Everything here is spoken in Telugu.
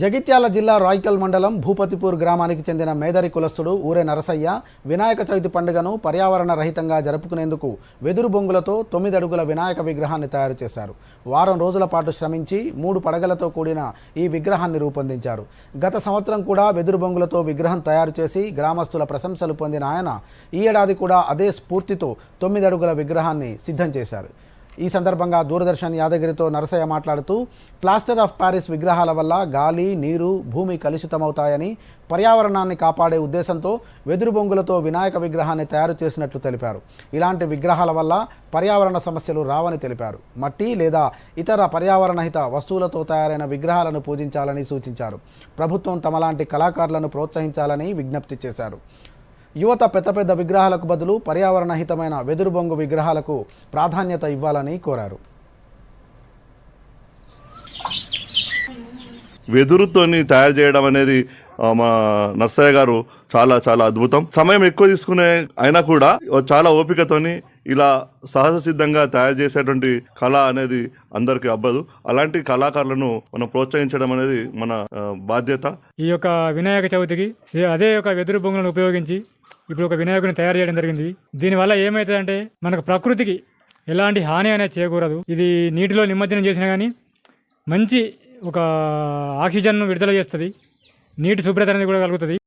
జగిత్యాల జిల్లా రాయికల్ మండలం భూపతిపూర్ గ్రామానికి చెందిన మేదరి కులస్తుడు ఊరే నరసయ్య వినాయక చవితి పండుగను పర్యావరణ రహితంగా జరుపుకునేందుకు వెదురు బొంగులతో తొమ్మిది అడుగుల వినాయక విగ్రహాన్ని తయారు చేశారు. వారం రోజుల పాటు శ్రమించి మూడు పడగలతో కూడిన ఈ విగ్రహాన్ని రూపొందించారు. గత సంవత్సరం కూడా వెదురు బొంగులతో విగ్రహం తయారు చేసి గ్రామస్తుల ప్రశంసలు పొందిన ఆయన ఈ ఏడాది కూడా అదే స్ఫూర్తితో తొమ్మిది అడుగుల విగ్రహాన్ని సిద్ధం చేశారు. ఈ సందర్భంగా దూరదర్శన్ యాదగిరితో నరసయ్య మాట్లాడుతూ ప్లాస్టర్ ఆఫ్ ప్యారిస్ విగ్రహాల వల్ల గాలి నీరు భూమి కలుషితమవుతాయని పర్యావరణాన్ని కాపాడే ఉద్దేశంతో వెదురు బొంగులతో వినాయక విగ్రహాన్ని తయారు చేసినట్లు తెలిపారు. ఇలాంటి విగ్రహాల వల్ల పర్యావరణ సమస్యలు రావని తెలిపారు. మట్టి లేదా ఇతర పర్యావరణహిత వస్తువులతో తయారైన విగ్రహాలను పూజించాలని సూచించారు. ప్రభుత్వం తమలాంటి కళాకారులను ప్రోత్సహించాలని విజ్ఞప్తి చేశారు. యువత పెద్ద పెద్ద విగ్రహాలకు బదులు పర్యావరణ హితమైన వెదురు బొంగు విగ్రహాలకు ప్రాధాన్యత ఇవ్వాలని కోరారు. వెదురుతోని తయారు చేయడం అనేది మా నర్సయ్య గారు చాలా చాలా అద్భుతం. సమయం ఎక్కువ తీసుకునే అయినా కూడా చాలా ఓపికతోని ఇలా సహజ సిద్ధంగా తయారు చేసేటువంటి కళ అనేది అందరికీ అబ్బదు. అలాంటి కళాకారులను మనం ప్రోత్సహించడం అనేది మన బాధ్యత. ఈ యొక్క వినాయక చవితికి సే- అదే యొక్క వెదురు బొంగులను ఉపయోగించి ఇప్పుడు ఒక వినాయకుని తయారు చేయడం జరిగింది. దీనివల్ల ఏమవుతుందంటే మనకు ప్రకృతికి ఎలాంటి హాని అనేది చేయకూడదు. ఇది నీటిలో నిమజ్జనం చేసినా కానీ మంచి ఒక ఆక్సిజన్ను విడుదల చేస్తుంది. నీటి శుభ్రత అనేది కూడా కలుగుతుంది.